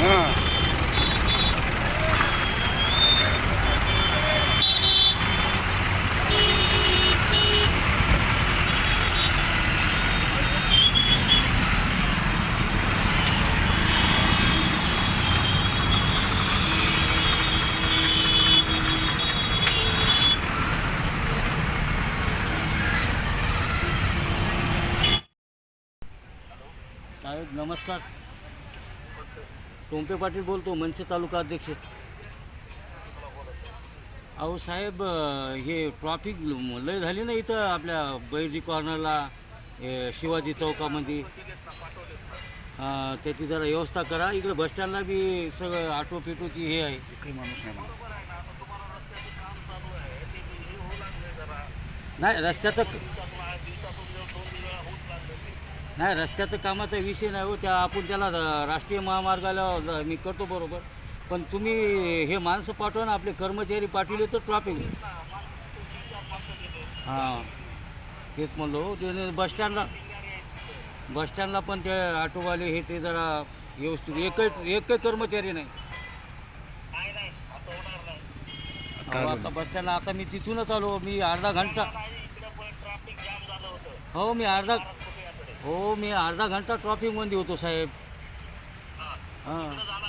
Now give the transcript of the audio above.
हां साहेब नमस्कार. टोंपे पाटील बोलतो मनसे तालुका अध्यक्ष. अहो साहेब हे ट्रॉफिक लय झाली ना इथं आपल्या बैरजी कॉर्नरला शिवाजी चौकामध्ये. त्याची जरा व्यवस्था करा. इकडे बसस्टँडला बी सगळं ऑटो पिटोची हे आहे. नाही रस्त्याचं नाही रस्त्याचं कामाचा विषय नाही हो त्या आपण त्याला र- राष्ट्रीय महामार्गाला मी करतो बरोबर. पण तुम्ही हे माणसं पाठवा ना आपले कर्मचारी पाठवले तर ट्रॉफिक हां. तेच म्हणलो हो, त्याने बसस्टँडला बसस्टँडला पण ते ऑटोवाले हे ते जरा व्यवस्थित एकही एकही कर्मचारी नाही. अहो, आता बसस्टँडला आता मी तिथूनच आलो मी अर्धा घंटा हो मी अर्धा हो मी अर्धा घंटा ट्रॉफिकमध्ये होतो साहेब. हां